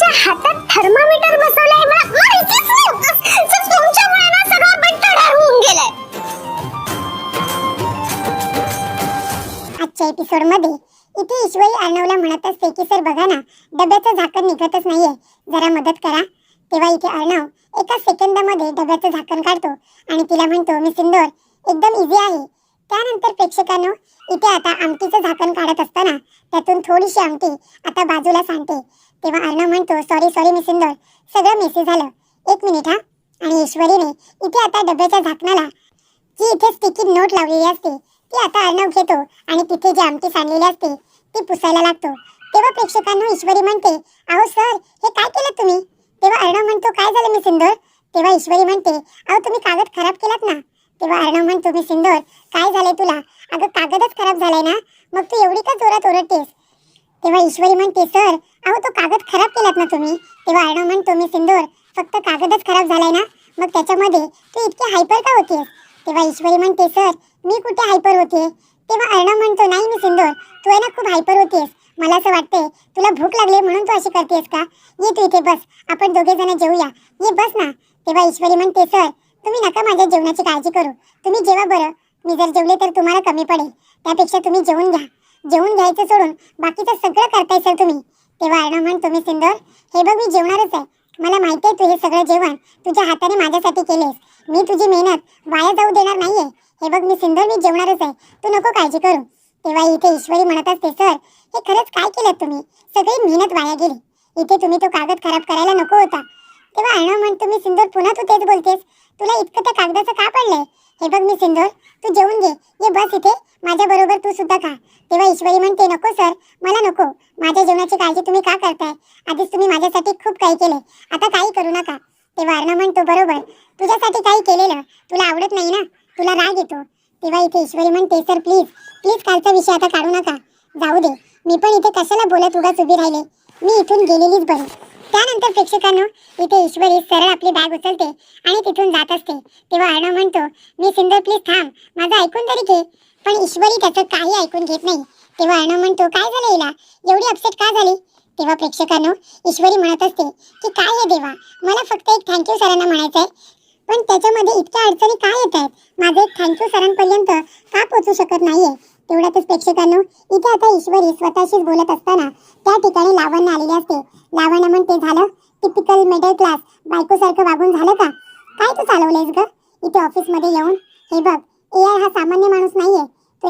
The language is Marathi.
तुमच्या हातात थर्मामीटर बसवलंय मला माहितीच नाही तुमच्यामुळे ना सगळा बंटडार होऊन गेलाय. आजच्या एपिसोडमध्ये इथे ईश्वरी अर्णवला म्हणत असते की सर बघा ना डब्याचं झाकण निघतच नाहीये. जरा मदत करा. तेव्हा इथे अर्णव एका सेकंदामध्ये डब्याचं झाकण काढतो आणि तिला म्हणतो मी सिंदोर एकदम इझी आहे. त्यानंतर प्रेक्षकांनो इथे आता आमटीचं झाकण काढत असताना त्यातून थोडीशी आमटी आता बाजूला सांगते तेव्हा अर्णव म्हणतो सॉरी सॉरी मी सगळं मेसेज झालं. एक मिनिट हा. आणि ईश्वरीने इथे आता डब्याच्या झाकणाला जी इथे स्टिकी नोट लावलेली असते ती आता अर्णव घेतो आणि तिथे जी आमटी सांडलेली असते ती पुसायला लागतो. तेव्हा प्रेक्षकांना ईश्वरी म्हणते अहो सर हे काय केलं तुम्ही? तेव्हा अर्णव म्हणतो काय झालं मी तेव्हा ईश्वरी म्हणते अहो तुम्ही कागद खराब केलात ना. तेव्हा अर्णव म्हणतो मी सिंदूर काय झालंय तुला? अगं कागदच खराब झालाय ना? मग तू एवढी का जोरात ओरडतेस? तेव्हा ईश्वरी म्हणते सर अहो तो कागद खराब केलात ना तुम्ही? तेव्हा अर्णव म्हणतो मी सिंदूर फक्त कागदच खराब झालाय ना? मग त्याच्यामध्ये तू इतकी हायपर का होतीस तेव्हा ईश्वरी म्हणते सर मी कुठे हायपर होते? तेव्हा अर्णव म्हणतो नाही मी सिंदूर तू आहे ना खूप हायपर होतीस मला असं वाटतंय तुला भूक लागली म्हणून तू अशी करतेस का? ये तू इथे बस आपण दोघे जण जेऊया. ये बस ना. तेव्हा ईश्वरी म्हणते सर तुम्ही नका माझ्या जेवणाची काळजी करू. तुम्ही जेवा बरं. मी जर जेवले तर तुम्हाला कमी पडेल. त्यापेक्षा तुम्ही जेवून घ्या. जेवून घ्यायचं सोडून बाकीचं सगळं करताय सर तुम्ही. तेव्हा अर्णव म्हण तुम्ही सिंदोर हे बघ मी जेवणारच आहे. मला माहिती आहे तू हे सगळं जेवण तुझ्या हाताने माझ्यासाठी केलेस मी तुझी मेहनत वाया जाऊ देणार नाहीये. हे बघ मी सिंदूर मी जेवणारच आहे. तू नको काळजी करू. तेव्हा इथे ईश्वरी म्हणत असते सर हे खरंच काय केलं तुम्ही? सगळी मेहनत वाया गेली. इथे तुम्ही तो कागद खराब करायला नको होता. तेव्हा अर्णव म्हणतो मी सिंदूर पुन्हा तू तेच बोलतेस. तुला इतकं त्या कागदाचं का पडलंय? हे बघ मी सिंदूर तू जेवून घे. ये बस इथे माझ्या बरोबर तू सुद्धा खा. तेव्हा ईश्वरी म्हणते नको सर. मला नको. माझ्या जेवणाची काळजी तुम्ही का करताय? आधीच तुम्ही माझ्यासाठी खूप काही केले आता काही करू नका. तेव्हा अर्णव म्हणतो बरोबर. तुझ्यासाठी काही केलेलं. तुला आवडत नाही ना? तुला राग येतो. तेव्हा इथे ईश्वरी म्हणते सर प्लीज. प्लीज कालचा विषय आता काढू नका. जाऊ दे. मी पण इथे कशाला बोलत उगाच उभी राहिले? मी इथून गेलेलीच बरी. त्यानंतर प्रेक्षकांनो इथे ईश्वरी सरळ आपली बॅग उचलते आणि तिथून जात असते. तेव्हा अर्णव म्हणतो मी सिंदर प्लीज थांब. माझं ऐकून तरी घे. पण ईश्वरी त्याचं काही ऐकून घेत नाही. तेव्हा अर्णव म्हणतो काय झालं हिला? एवढी अपसेट का झाली? तेव्हा प्रेक्षकांनो ईश्वरी म्हणत असते की काय आहे देवा? मला फक्त एक थँक्यू सरांना म्हणायचं आहे पण त्याच्यामध्ये इतक्या अडचणी काय येत आहेत? माझं एक थँक्यू सरांपर्यंत का पोचू शकत नाहीये? तेवढ्यातच प्रेक्षकांनो इथे आता ईश्वरी स्वतःशीच बोलत असताना त्या ठिकाणी लावण्य आलेली असते. लावण्य म्हणते झालं? टिपिकल मिडल क्लास बायकोसारखं वागून झालं का? काय तू चालवलंयस ग? इथे ऑफिसमध्ये येऊन? हे बघ ए आय हा सामान्य माणूस नाहीये.